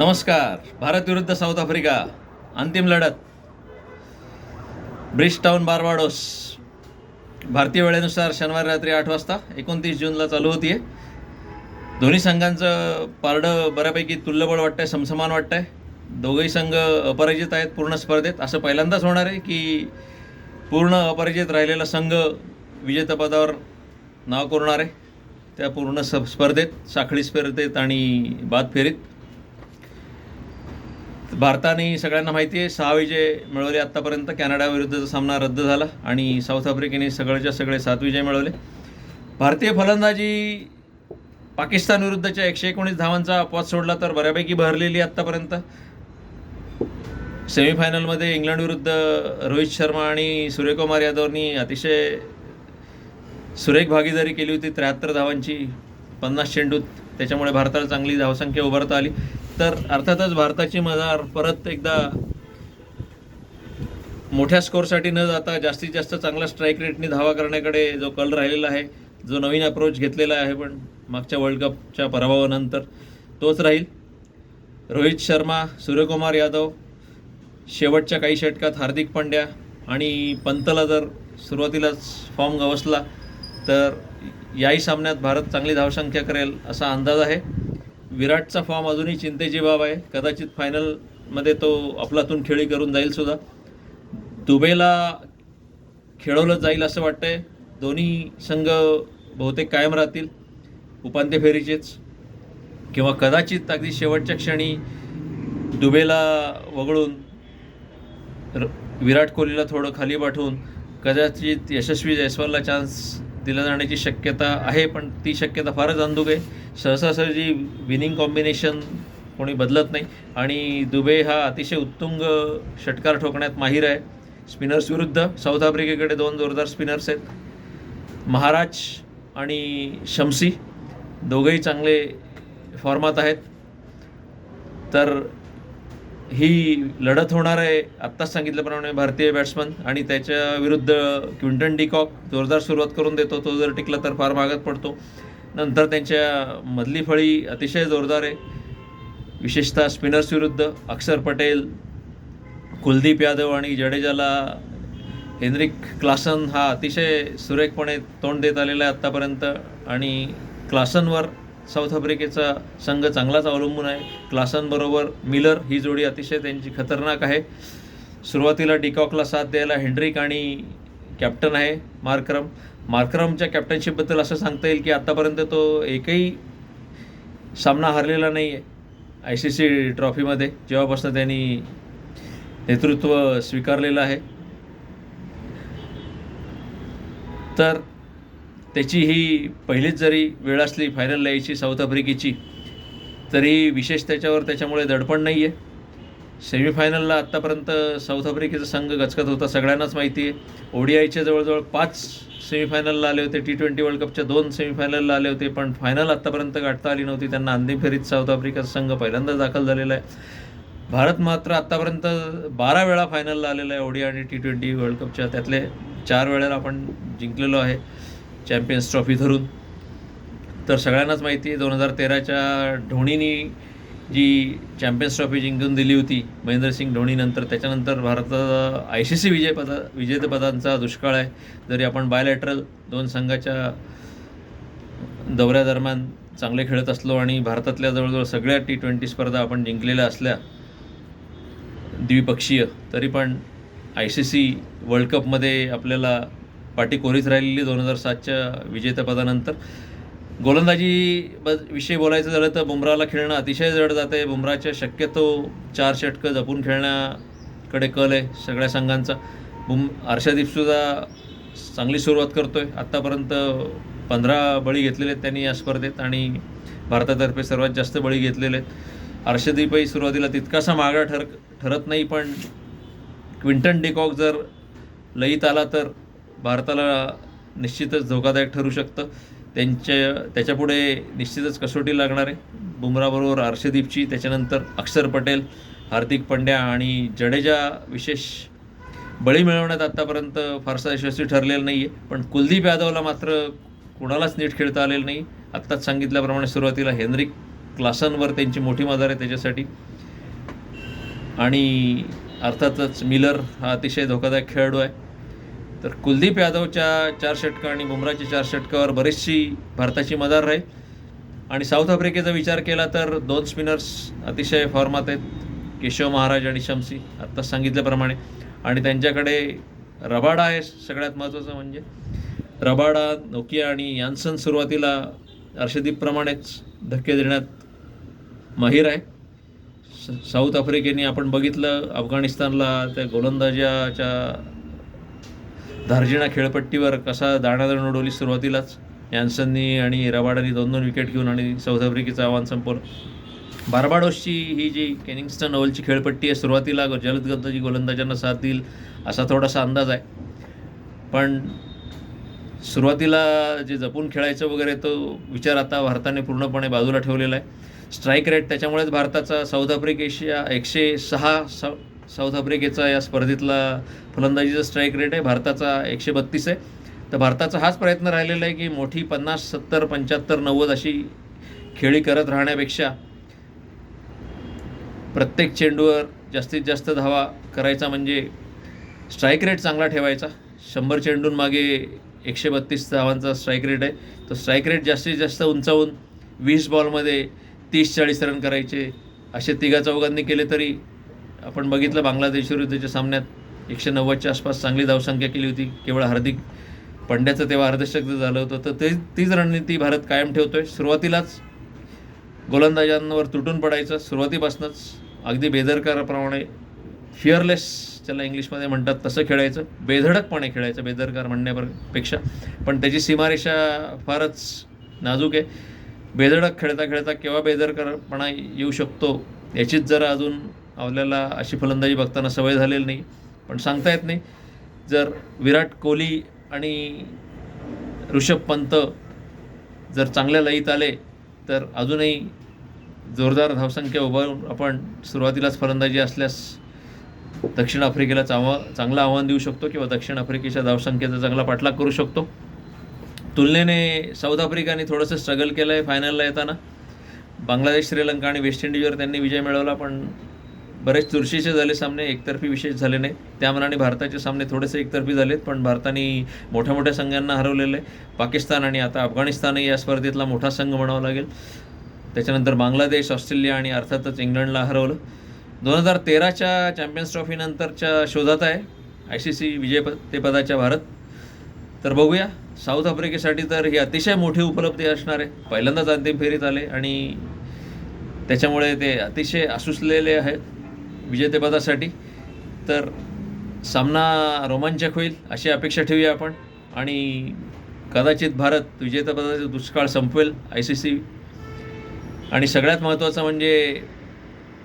नमस्कार. भारत विरुद्ध south Africa. अंतिम लढत. ब्रिजटाऊन बारवाडोस भारतीय वेळेनुसार शनिवार रात्री आठ वाजता एकोणतीस जूनला चालू होतीये. दोन्ही संघांचं पारडं बऱ्यापैकी तुल्यबळ वाटतंय समसमान वाटतंय. दोघंही संघ अपराजित आहेत पूर्ण स्पर्धेत. असं पहिल्यांदाच होणार आहे की पूर्ण अपराजित राहिलेला संघ विजेतेपदावर नाव कोरणार आहे. त्या पूर्ण स स्पर्धेत साखळी स्पर्धेत आणि बाद फेरीत. भारताने सगळ्यांना माहिती आहे सहा विजय मिळवले आत्तापर्यंत कॅनडाविरुद्धचा सामना रद्द झाला आणि साऊथ आफ्रिकेने सगळ्याच्या सगळे सात विजय मिळवले. भारतीय फलंदाजी पाकिस्तान विरुद्धच्या एकशे एकोणीस धावांचा अपवाद सोडला तर बऱ्यापैकी भरलेली आत्तापर्यंत सेमीफायनलमध्ये इंग्लंड विरुद्ध रोहित शर्मा आणि सूर्यकुमार यादवनी अतिशय सुरेख भागीदारी केली होती त्र्याहत्तर धावांची पन्नास चेंडूत. त्याच्यामुळे भारताला चांगली धावसंख्या उभारता आली. तर अर्थातच भारताची मदार परत एकदा मोठ्या स्कोरसाठी न जाता जास्तीत जास्त चांगला स्ट्राईक रेटने धावा करण्याकडे जो कल राहिलेला आहे जो नवीन अप्रोच घेतलेला आहे पण मागच्या वर्ल्ड कपच्या पराभवानंतर तोच राहील. रोहित शर्मा सूर्यकुमार यादव शेवटच्या काही षटकात हार्दिक पांड्या आणि पंतला जर सुरुवातीलाच फॉर्म गवसला तर याही सामन्यात भारत चांगली धावसंख्या करेल असा अंदाज आहे. विराटचा फॉर्म अजूनही चिंतेची बाब आहे. कदाचित फायनलमध्ये तो अफलातून खेळी करून जाईल सुद्धा. दुबेला खेळवलं जाईल असं वाटतंय. दोन्ही संघ बहुतेक कायम राहतील. उपांत्य फेरीचेच. किंवा कदाचित अगदी शेवटच्या क्षणी दुबेला वगळून र- विराट कोहलीला थोडं खाली पाठवून कदाचित यशस्वी जयस्वालला चान्स दिलं जाण्याची शक्यता आहे पण ती शक्यता फारच अंधुक आहे. सहसा सहजी विनिंग कॉम्बिनेशन कोणी बदलत नाही. आणि दुबे हा अतिशय उत्तुंग षटकार ठोकण्यात माहीर आहे. स्पिनर्स विरुद्ध साऊथ आफ्रिकेकडे दोन जोरदार स्पिनर्स आहेत. महाराज आणि शमसी दोघेही चांगले फॉर्मात आहेत. तर ही लढत होणार आहे. आत्ताच सांगितल्याप्रमाणे भारतीय बॅट्समन आणि त्याच्या विरुद्ध क्विंटन डिकॉक जोरदार सुरुवात करून देतो. तो जर टिकला तर फार मागत पडतो. नंतर त्यांच्या मधली फळी अतिशय जोरदार आहे. विशेषतः स्पिनर्स विरुद्ध अक्षर पटेल कुलदीप यादव आणि जडेजाला हेनरिक क्लासन हा अतिशय सुरेखपणे तोंड देत आलेला आहे आत्तापर्यंत. आणि क्लासनवर साऊथ आफ्रिकेचा संघ चांगलाच अवलंबून आहे. क्लासनबरोबर मिलर ही जोडी अतिशय त्यांची खतरनाक आहे. सुरुवातीला डिकॉकला साथ द्यायला हेनरिक आणि कॅप्टन आहे मार्क्रम. मार्क्रमच्या कॅप्टनशिपबद्दल असं सांगता येईल की आत्तापर्यंत तो एकही सामना हरलेला नाही आहे आय सी सी ट्रॉफीमध्ये. जेव्हापासून त्यांनी नेतृत्व स्वीकारलेलं आहे. तर त्याची ही पहिलीच जरी वेळ असली फायनल यायची साऊथ आफ्रिकेची तरी विशेष त्याच्यावर त्याच्यामुळे दडपण नाही आहे सेमीफायनलला आत्तापर्यंत साऊथ आफ्रिकेचा संघ गचकत होता सगळ्यांनाच माहिती आहे ओडीआयच्या जवळजवळ पाच सेमीफायनलला आले होते टी ट्वेंटी वर्ल्ड कपच्या दोन सेमीफायनलला आले होते पण फायनल आत्तापर्यंत गाठता आली नव्हती. त्यांना अंतिम फेरीत साऊथ आफ्रिकेचा संघ पहिल्यांदा दाखल झालेला आहे. भारत मात्र आत्तापर्यंत बारा वेळा फायनलला आलेला आहे ओडी आणि टी ट्वेंटी वर्ल्ड कपच्या त्यातले चार वेळेला आपण जिंकलेलो आहे. चॅम्पियन्स ट्रॉफी धरून. तर सगळ्यांनाच माहिती आहे दोन हजार तेराच्या धोनीनी जी चॅम्पियन्स ट्रॉफी जिंकून दिली होती महेंद्रसिंग धोनीनंतर त्याच्यानंतर भारताचा आय सी सी विजयपदा विजेतेपदांचा दुष्काळ आहे. जरी आपण बायलॅटरल दोन संघाच्या दौऱ्यादरम्यान चांगले खेळत असलो आणि भारतातल्या जवळजवळ सगळ्या टी ट्वेंटी स्पर्धा आपण जिंकलेल्या असल्या द्विपक्षीय तरी पण आय सी सी वर्ल्ड कपमध्ये आपल्याला पाठी कोरीच राहिलेली दोन हजार सातच्या विजेतेपदानंतर. गोलंदाजी ब विषयी बोलायचं झालं तर बुमराला खेळणं अतिशय जड जातं आहे बुमराच्या शक्यतो चार षटकं जपून खेळण्याकडे कल आहे सगळ्या संघांचा. बुम हर्षदीपसुद्धा चांगली सुरुवात करतो आहे आत्तापर्यंत पंधरा बळी घेतलेले आहेत त्यांनी या स्पर्धेत आणि भारतातर्फे सर्वात जास्त बळी घेतलेले आहेत. हर्षदीपही सुरुवातीला तितकासा मागा ठर ठरत नाही पण क्विंटन डिकॉक जर लईत आला तर भारताला निश्चितच धोकादायक ठरू शकतं. त्यांच्या त्याच्यापुढे निश्चितच कसोटी लागणार आहे. बुमराबरोबर अर्षदीपची त्याच्यानंतर अक्षर पटेल हार्दिक पंड्या आणि जडेजा विशेष बळी मिळवण्यात आत्तापर्यंत फारसा यशस्वी ठरलेला नाही आहे पण कुलदीप यादवला मात्र कुणालाच नीट खेळता आलेलं नाही. आत्ताच सांगितल्याप्रमाणे सुरुवातीला हेनरिक क्लासांवर त्यांची मोठी मदार आहे त्याच्यासाठी. आणि अर्थातच मिलर हा अतिशय धोकादायक खेळाडू आहे. तर कुलदीप यादवच्या चार षटकं आणि बुमराच्या चार षटकावर बरीचशी भारताची मदार राहील. आणि साऊथ आफ्रिकेचा विचार केला तर दोन स्पिनर्स अतिशय फॉर्मात आहेत. केशव महाराज आणि शमसी आत्ताच सांगितल्याप्रमाणे. आणि त्यांच्याकडे रबाडा आहे सगळ्यात महत्त्वाचं म्हणजे. रबाडा नोकिया आणि यान्सन सुरुवातीला अर्षदीपप्रमाणेच धक्के देण्यात माहीर आहे. स- साऊथ आफ्रिकेने आपण बघितलं अफगाणिस्तानला त्या गोलंदाजाच्या धार्जिणा खेळपट्टीवर कसा दाणादाण उडवली सुरुवातीलाच? यान्सननी आणि रबाडानी दोन दोन विकेट घेऊन आणि साऊथ आफ्रिकेचं आव्हान संपवलं. बार्बाडोसची ही जी केनिंग्स्टन ओव्हलची खेळपट्टी आहे सुरुवातीला जलद गतीची गोलंदाजांना साथ देईल असा थोडासा अंदाज आहे. पण सुरुवातीला जे जपून खेळायचं वगैरे तो विचार आता भारताने पूर्णपणे बाजूला ठेवलेला आहे. स्ट्राईक रेट त्याच्यामुळेच भारताचा साऊथ आफ्रिकेशिया एकशे सहा स साऊथ आफ्रिकेचा या स्पर्धेतला फलंदाजीचा स्ट्राईक रेट आहे. भारताचा एकशे बत्तीस आहे. तर भारताचा हाच प्रयत्न राहिलेला आहे की मोठी पन्नास सत्तर पंच्याहत्तर नव्वद अशी खेळी करत राहण्यापेक्षा प्रत्येक चेंडूवर जास्तीत जास्त धावा करायचा म्हणजे स्ट्राईक रेट चांगला ठेवायचा. शंभर चेंडूंमागे एकशे बत्तीस धावांचा स्ट्राईक रेट आहे. तो स्ट्राईक रेट जास्तीत जास्त उंचावून वीस बॉलमध्ये तीस चाळीस रन करायचे असे तिघा चौघांनी केले तरी आपण बघितलं बांगलादेशविरुद्धच्या सामन्यात एकशे नव्वदच्या आसपास चांगली धावसंख्या केली होती. केवळ हार्दिक पंड्याचं तेव्हा अर्धशतक झालं होतं. तर ते तीच रणनीती भारत कायम ठेवतोय. सुरुवातीलाच गोलंदाजांवर तुटून पडायचं. सुरुवातीपासूनच अगदी बेदरकाराप्रमाणे फिअरलेस त्याला इंग्लिशमध्ये म्हणतात तसं खेळायचं. बेधडकपणे खेळायचं बेदरकार म्हणण्यापेक्षा. पण त्याची सीमारेषा फारच नाजूक आहे. बेधडक खेळता खेळता केव्हा बेदरकारपणा येऊ शकतो याचीच जरा अजून आपल्याला अशी फलंदाजी बघताना सवय झालेली नाही पण सांगता येत नाही. जर विराट कोहली आणि ऋषभ पंत जर चांगल्या लयीत आले तर अजूनही जोरदार धावसंख्या उभारून आपण सुरुवातीलाच फलंदाजी असल्यास दक्षिण आफ्रिकेला चांवा चांगलं आव्हान देऊ शकतो किंवा दक्षिण आफ्रिकेच्या धावसंख्येचा चांगला पाठलाग करू शकतो. तुलनेने साऊथ आफ्रिकाने थोडंसं स्ट्रगल केलं आहे फायनलला येताना. बांगलादेश श्रीलंका आणि वेस्ट इंडिजवर त्यांनी विजय मिळवला पण बरेच चुरशीचे झाले सामने एकतर्फी विशेष झाले नाही. त्या मनाने भारताचे सामने थोडेसे एकतर्फी झालेत पण भारताने मोठ्या मोठ्या संघांना हरवलेलं आहे. पाकिस्तान आणि आता अफगाणिस्तानही या स्पर्धेतला मोठा संघ म्हणावा लागेल. त्याच्यानंतर बांगलादेश ऑस्ट्रेलिया आणि अर्थातच इंग्लंडला हरवलं. दोन हजार तेराच्या चॅम्पियन्स ट्रॉफीनंतरच्या शोधात आहे आय सी सी विजेतेपदाच्या भारत. तर बघूया साऊथ आफ्रिकेसाठी तर ही अतिशय मोठी उपलब्धी असणार आहे. पहिल्यांदाच अंतिम फेरीत आले आणि त्याच्यामुळे ते अतिशय आसुसलेले आहेत. विजेतेपदासाठी. तर सामना रोमांचक होईल अशी अपेक्षा ठेवूया आपण. आणि कदाचित भारत विजेतेपदाचा दुष्काळ संपवेल आय सी सी आणि सगळ्यात महत्त्वाचं म्हणजे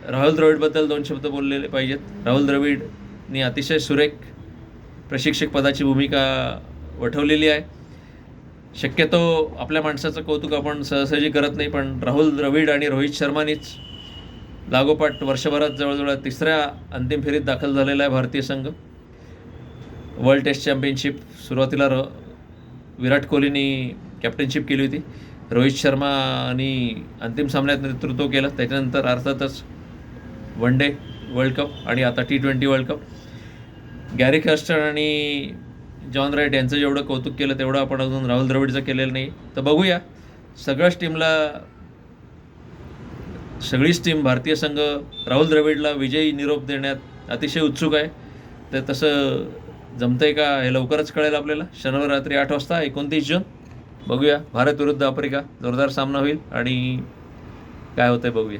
राहुल द्रविडबद्दल दोन शब्द बोललेले पाहिजेत. राहुल द्रविडनी अतिशय सुरेख प्रशिक्षक पदाची भूमिका वठवलेली आहे. शक्यतो आपल्या माणसाचं कौतुक आपण सहसहजी करत नाही पण राहुल द्रविड आणि रोहित शर्मानीच लागोपाठ वर्षभरात जवळजवळ तिसऱ्या अंतिम फेरीत दाखल झालेला आहे भारतीय संघ. वर्ल्ड टेस्ट चॅम्पियनशिप सुरुवातीला र विराट कोहलीनी कॅप्टनशिप केली होती. रोहित शर्मानी अंतिम सामन्यात नेतृत्व केलं. त्याच्यानंतर अर्थातच वन डे वर्ल्ड कप आणि आता T twenty world cup Gary Kirsten आणि जॉन राईट यांचं जेवढं कौतुक केलं तेवढं आपण अजून राहुल द्रविडचं केलेलं नाही. तर बघूया. सगळ्याच टीमला सगळीच टीम भारतीय संघ राहुल द्रविडला विजयी निरोप देण्यात अतिशय उत्सुक आहे. तर तसं जमतंय का हे लवकरच कळेल आपल्याला. शनिवार रात्री आठ वाजता एकोणतीस जून. बघूया भारत विरुद्ध आफ्रिका जोरदार सामना होईल आणि काय होतंय बघूया.